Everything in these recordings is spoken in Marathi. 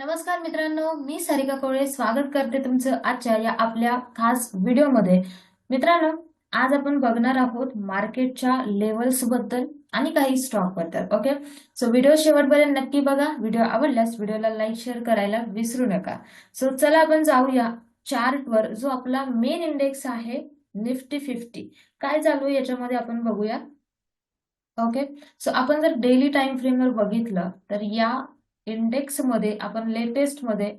नमस्कार मित्रांनो मी सारिका कोळे स्वागत करते तुमचं आजच्या या आपल्या खास व्हिडिओमध्ये. मित्रांनो आज आपण बघणार आहोत मार्केटच्या लेवल्सबद्दल आणि काही स्टॉकबद्दल ओके? सो व्हिडिओ शेवटपर्यंत नक्की बघा. व्हिडिओ आवडल्यास व्हिडिओला लाईक शेअर करायला विसरू नका. सो चला आपण जाऊया चार्टवर जो आपला मेन इंडेक्स आहे निफ्टी फिफ्टी. काय चालू आहे याच्यामध्ये आपण बघूया ओके? सो आपण जर डेली टाइम फ्रेमवर बघितलं तर या इंडेक्समध्ये आपण लेटेस्टमध्ये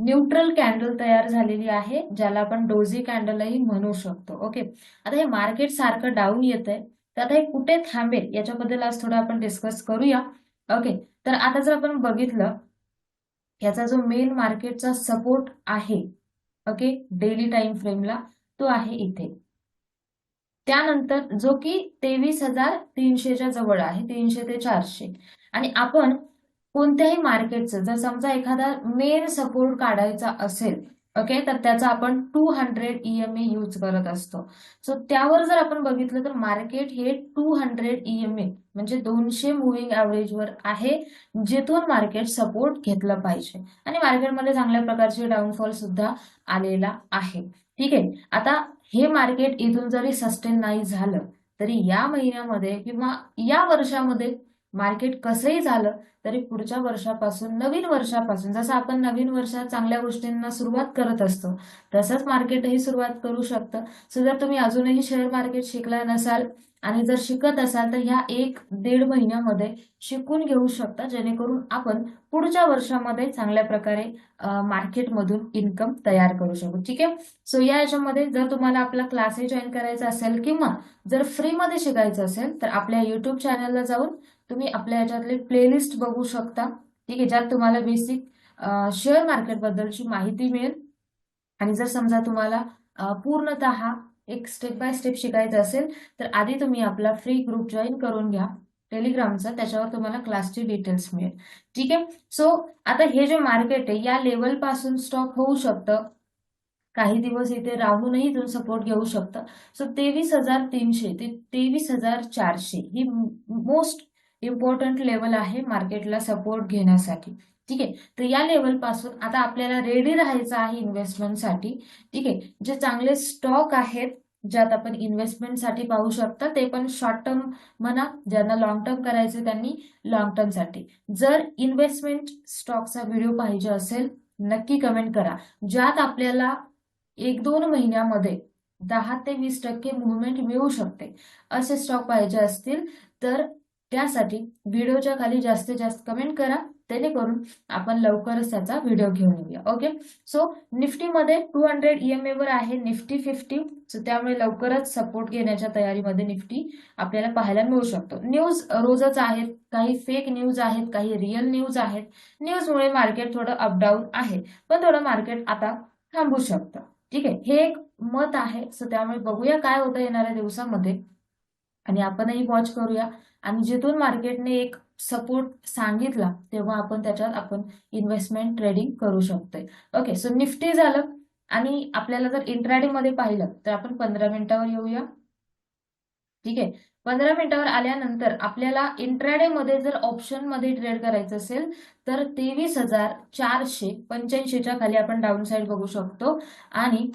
न्यूट्रल कॅन्डल तयार झालेली आहे ज्याला आपण डोझी कॅन्डलही म्हणू शकतो. ओके? आता हे मार्केट सारखं डाऊन येत आहे तर आता हे कुठे थांबेल? याच्याबद्दल आज थोडं आपण डिस्कस करूया. ओके? तर आता जर आपण बघितलं याचा जो मेन मार्केटचा सपोर्ट आहे ओके डेली टाइम फ्रेमला तो आहे इथे. त्यानंतर जो की तेवीस हजार तीनशेच्या जवळ आहे तीनशे ते चारशे. आणि आपण कोणत्याही मार्केटचं जर समजा एखादा मेन सपोर्ट काढायचा असेल ओके तर त्याचा आपण two hundred EMA use use करत असतो. सो त्यावर जर आपण बघितलं तर मार्केट हे टू हंड्रेड ईएमए म्हणजे दोनशे मुव्हिंग ॲव्हरेजवर आहे जिथून मार्केट सपोर्ट घेतलं पाहिजे. आणि मार्केटमध्ये चांगल्या प्रकारचे डाऊनफॉल सुद्धा आलेला आहे. ठीक आहे? आता हे मार्केट इथून जरी सस्टेन नाही झालं तरी या महिन्यामध्ये किंवा या वर्षामध्ये मार्केट कसंही झालं तरी पुढच्या वर्षापासून नवीन वर्षापासून जसं आपण नवीन वर्षात चांगल्या गोष्टींना सुरुवात करत असतो तसंच मार्केटही सुरुवात करू शकतं. सो जर तुम्ही अजूनही शेअर मार्केट शिकला नसाल आणि जर शिकत असाल तर ह्या एक दीड महिन्यामध्ये शिकून घेऊ शकता जेणेकरून आपण पुढच्या वर्षामध्ये चांगल्या प्रकारे मार्केटमधून इन्कम तयार करू शकू. ठीक आहे? सो या याच्यामध्ये जर तुम्हाला आपला क्लासही जॉईन करायचा असेल किंवा जर फ्रीमध्ये शिकायचं असेल तर आपल्या युट्यूब चॅनलला जाऊन तुम्ही आपल्या याच्यातले प्लेलिस्ट बघू शकता. ठीक आहे ज्यात तुम्हाला बेसिक शेअर मार्केट बद्दलची माहिती मिळेल. आणि जर समजा तुम्हाला पूर्णतः एक स्टेप बाय स्टेप शिकायचं असेल तर आधी तुम्ही आपला फ्री ग्रुप जॉईन करून घ्या. टेलिग्रामचा त्याच्यावर तुम्हाला क्लासची डिटेल्स मिळेल. ठीक आहे? सो आता हे जे मार्केट आहे या लेवलपासून स्टॉप होऊ शकतं. काही दिवस इथे राहूनही तुम्ही सपोर्ट घेऊ शकतं. सो तेवीस हजार तीनशे ते तेवीस हजार चारशे ही मोस्ट इम्पॉर्टंट लेवल आहे मार्केटला सपोर्ट घेण्यासाठी. ठीक आहे? तर या लेवलपासून आता आपल्याला रेडी राहायचं आहे इन्व्हेस्टमेंटसाठी ठीक आहे? जे चांगले स्टॉक आहेत ज्यात आपण इन्व्हेस्टमेंटसाठी पाहू शकता ते पण शॉर्ट टर्म म्हणा ज्यांना लॉंग टर्म करायचे त्यांनी लॉंग टर्मसाठी जर इन्व्हेस्टमेंट स्टॉकचा व्हिडिओ पाहिजे असेल नक्की कमेंट करा. ज्यात आपल्याला एक दोन महिन्यामध्ये दहा ते वीस टक्के मुवमेंट मिळू शकते. असे स्टॉक पाहिजे असतील तर त्यासाठी व्हिडिओच्या खाली जास्तीत जास्त कमेंट करा. जेणेकरून आपण लवकरच त्याचा व्हिडिओ घेऊन येऊया. ओके सो निफ्टीमध्ये टू हंड्रेड ईएमए वर आहे निफ्टी फिफ्टी सो त्यामुळे लवकरच सपोर्ट घेण्याच्या तयारीमध्ये निफ्टी आपल्याला पाहायला मिळू शकतो. न्यूज रोजच आहेत. काही फेक न्यूज आहेत काही रिअल न्यूज आहेत. न्यूजमुळे मार्केट थोडं अपडाऊन आहे. पण थोडं मार्केट आता थांबू शकतं. ठीक आहे? हे एक मत आहे. सो त्यामुळे बघूया काय होतं येणाऱ्या दिवसामध्ये. आणि आपणही वॉच करूया. आणि जिथून मार्केटने एक सपोर्ट सांगितला तेव्हा आपण त्याच्यात आपण इन्व्हेस्टमेंट ट्रेडिंग करू शकतोय. ओके सो निफ्टी झालं आणि आपल्याला जर इंट्राडे मध्ये पाहिलं तर आपण पंधरा मिनिटावर येऊया. ठीक आहे? पंधरा मिनिटावर आल्यानंतर आपल्याला इंट्राडे मध्ये जर ऑप्शनमध्ये ट्रेड करायचं असेल तर तेवीस हजार चारशे पंच्याऐंशीच्या खाली आपण डाऊन साईड बघू शकतो. आणि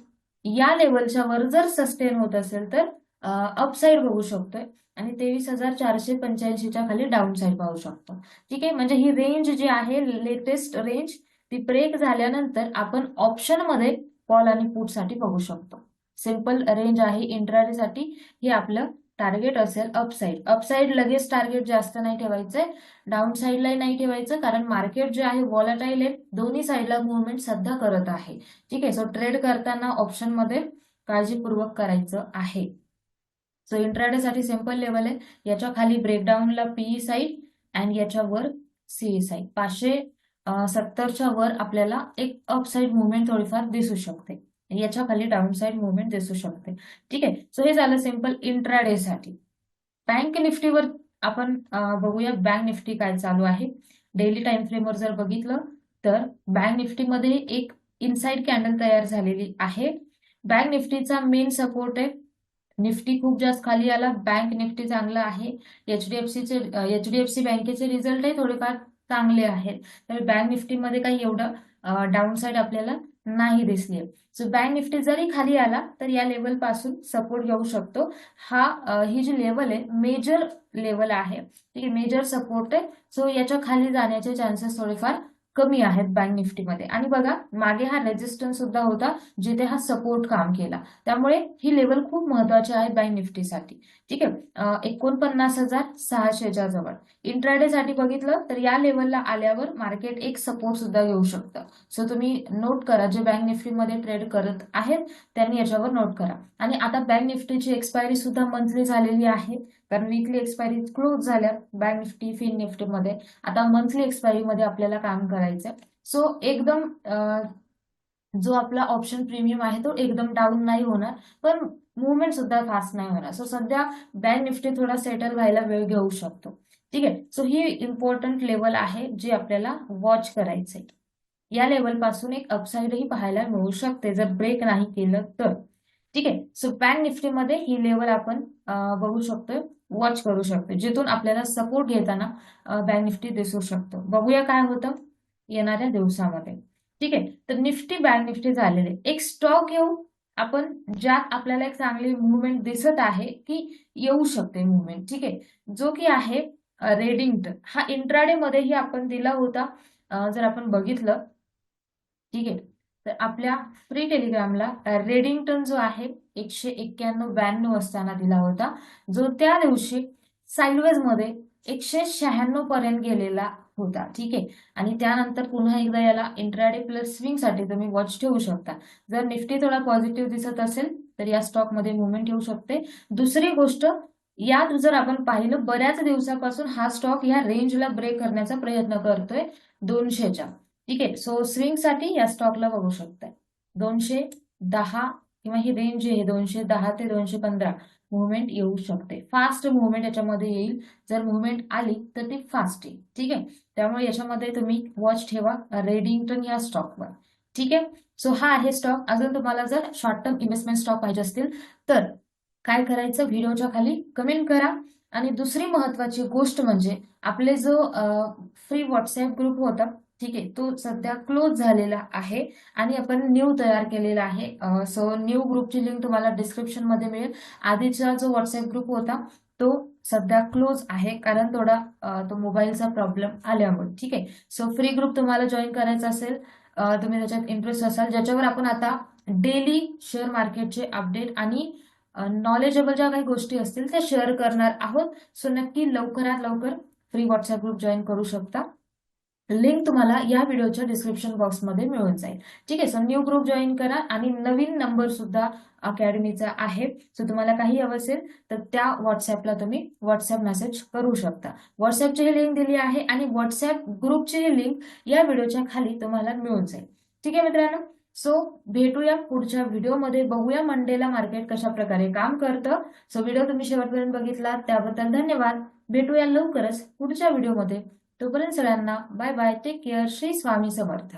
या लेवलच्या वर जर सस्टेन होत असेल तर अपसाईड बघू शकतोय. आणि तेवीस हजार चारशे पंच्याऐंशीच्या खाली डाऊन साईड पाहू शकतो. ठीक आहे? म्हणजे ही रेंज जी आहे लेटेस्ट रेंज ती ब्रेक झाल्यानंतर आपण ऑप्शनमध्ये कॉल आणि पुटसाठी बघू शकतो. सिंपल रेंज आहे इंट्राडे साठी हे आपलं टार्गेट असेल अपसाईड अपसाईड लगेच टार्गेट जास्त नाही ठेवायचंय डाऊन साईडलाही नाही ठेवायचं कारण मार्केट जे आहे वॉलेटाईल आहे दोन्ही साईडला मुवमेंट सध्या करत आहे. ठीक आहे? सो ट्रेड करताना ऑप्शनमध्ये काळजीपूर्वक करायचं आहे. सो इंट्राडे सिंपल लेवल आहे. याच्या खाली ब्रेकडाऊनला पीई साईड अँड याच्यावर सीई साईड पाचशे सत्तरच्या वर आपल्याला एक अप साईड मुवमेंट थोडीफार दिसू शकते. याच्या खाली डाऊन साईड मुवमेंट दिसू शकते. ठीक आहे? सो हे झालं सिंपल इंट्राडे साठी. बँक निफ्टीवर आपण बघूया बँक निफ्टी काय चालू आहे. डेली टाइम फ्रेमवर जर बघितलं तर बँक निफ्टीमध्ये एक इनसाइड कॅन्डल तयार झालेली आहे. बँक निफ्टीचा मेन सपोर्ट आहे. निफ्टी खूप जास्त खाली आला. बँक निफ्टी चांगला आहे. एचडीएफसीचे एचडीएफसी बँकेचे रिझल्टही थोडेफार चांगले आहेत. तर बँक निफ्टीमध्ये काही एवढं डाऊन साईड आपल्याला नाही दिसली सो बँक निफ्टी जरी खाली आला तर या लेवलपासून सपोर्ट घेऊ शकतो. हा ही जी लेवल आहे मेजर लेवल आहे. ठीक आहे मेजर सपोर्ट आहे. सो याच्या खाली जाण्याचे चान्सेस थोडेफार कमी आहेत बँक निफ्टीमध्ये. आणि बघा मागे हा रेजिस्टन्स सुद्धा होता जिथे हा सपोर्ट काम केला. त्यामुळे ही लेवल खूप महत्वाची आहे बँक निफ्टीसाठी. ठीक आहे? एकोणपन्नास हजार सहाशेच्या जवळ. इंट्राडे साठी बघितलं तर या लेवलला आल्यावर मार्केट एक सपोर्ट सुद्धा घेऊ शकतं. सो तुम्ही नोट करा जे बँक निफ्टीमध्ये ट्रेड करत आहेत त्यांनी याच्यावर नोट करा. आणि आता बँक निफ्टीची एक्सपायरी सुद्धा मंथली झालेली आहे कारण वीकली एक्सपायरी क्लोज झाल्या बँक निफ्टी फिन निफ्टीमध्ये. आता मंथली एक्सपायरी मध्ये आपल्याला काम करायचं सो एकदम जो आपला ऑप्शन प्रीमियम आहे तो एकदम डाऊन नाही होणार. पण मुवमेंट सुद्धा फास्ट नाही होणार. सो सध्या बँक निफ्टी थोडा सेटल व्हायला वेळ घेऊ शकतो. ठीक आहे? सो ही इम्पॉर्टंट लेवल आहे जी आपल्याला वॉच करायचंय. या लेवलपासून एक अपसाईडही पाहायला मिळू शकते जर ब्रेक नाही केलं तर. ठीक आहे? सो बँक निफ्टीमध्ये ही लेवल आपण बघू शकतोय वॉच करू शकतो जिथून आपल्याला सपोर्ट घेताना बँक निफ्टी दिसू शकतो. बघूया काय होतं. येणाऱ्या दिवसामध्ये. ठीक आहे? तर निफ्टी बँक निफ्टी झालेले. एक स्टॉक घेऊ आपण ज्यात आपल्याला एक चांगली मुवमेंट दिसत आहे की येऊ शकते मुवमेंट ठीक आहे? जो की आहे रेडिंग्टन हा इंट्राडे मध्येही आपण दिला होता जर आपण बघितलं. ठीक आहे? तर आपल्या फ्री टेलिग्रामला रेडिंग्टन जो आहे एकशे एक्क्याण्णव ब्याण्णव असताना दिला होता. जो त्या दिवशी साईडवेजमध्ये एकशे शहाण्णव पर्यंत गेलेला होता. ठीक आहे? आणि त्यानंतर पुन्हा एकदा याला इंट्राडे प्लस स्विंगसाठी तुम्ही वॉच ठेवू शकता. जर निफ्टी थोडा पॉझिटिव्ह दिसत असेल तर या स्टॉकमध्ये मुवमेंट येऊ शकते. दुसरी गोष्ट यात जर आपण पाहिलं बऱ्याच दिवसापासून हा स्टॉक या रेंजला ब्रेक करण्याचा प्रयत्न करतोय दोनशेच्या ठीक आहे? सो स्विंगसाठी या स्टॉकला बघू शकताय. दोनशे दहा किंवा ही रेंज जी आहे दोनशे दहा ते दोनशे पंधरा. मुवमेंट येऊ शकते. फास्ट मुवमेंट याच्यामध्ये येईल. जर मुवमेंट आली तर ती फास्ट येईल. ठीक आहे? त्यामुळे याच्यामध्ये तुम्ही वॉच ठेवा. रेडिंग्टन या स्टॉकवर ठीक आहे? सो हा आहे स्टॉक अजून तुम्हाला जर शॉर्ट टर्म इन्व्हेस्टमेंट स्टॉक पाहिजे असतील तर काय करायचं? व्हिडिओच्या खाली कमेंट करा. आणि दुसरी महत्वाची गोष्ट म्हणजे आपले जो फ्री व्हॉट्सअप ग्रुप होता ठीक आहे. तो सध्या क्लोज झालेला आहे आणि आपण न्यू तयार केलेला आहे. सो न्यू ग्रुपची लिंक तुम्हाला डिस्क्रिप्शनमध्ये मिळेल. आधीचा जो व्हॉट्सअप ग्रुप होता तो सध्या क्लोज आहे. कारण थोडा तो मोबाईलचा प्रॉब्लेम आल्यामुळे. ठीक आहे. सो फ्री ग्रुप तुम्हाला जॉईन करायचा असेल तुम्ही त्याच्यात इंटरेस्ट असाल ज्याच्यावर आपण आता डेली शेअर मार्केटचे अपडेट आणि नॉलेजेबल ज्या काही गोष्टी असतील त्या शेअर करणार आहोत. सो नक्की लवकरात लवकर फ्री व्हॉट्सअप ग्रुप जॉईन करू शकता. लिंक तुम्हाला या व्हिडिओच्या डिस्क्रिप्शन बॉक्समध्ये मिळून जाईल. ठीक आहे सो न्यू ग्रुप जॉईन करा आणि नवीन नंबर सुद्धा अकॅडमीचा आहे. सो तुम्हाला काही हवं असेल तर त्या व्हॉट्सअपला तुम्ही व्हॉट्सअप मेसेज करू शकता. व्हॉट्सअपची ही लिंक दिली आहे आणि व्हॉट्सअप ग्रुपची ही लिंक या व्हिडिओच्या खाली तुम्हाला मिळून जाईल. ठीक आहे मित्रांनो? सो भेटूया पुढच्या व्हिडिओमध्ये बघूया मंडेला मार्केट कशा प्रकारे काम करतं. सो व्हिडिओ तुम्ही शेवटपर्यंत बघितला त्याबद्दल धन्यवाद. भेटूया लवकरच पुढच्या व्हिडिओमध्ये तोपर्यंत सगळ्यांना bye bye take care Shri Swami Samarth.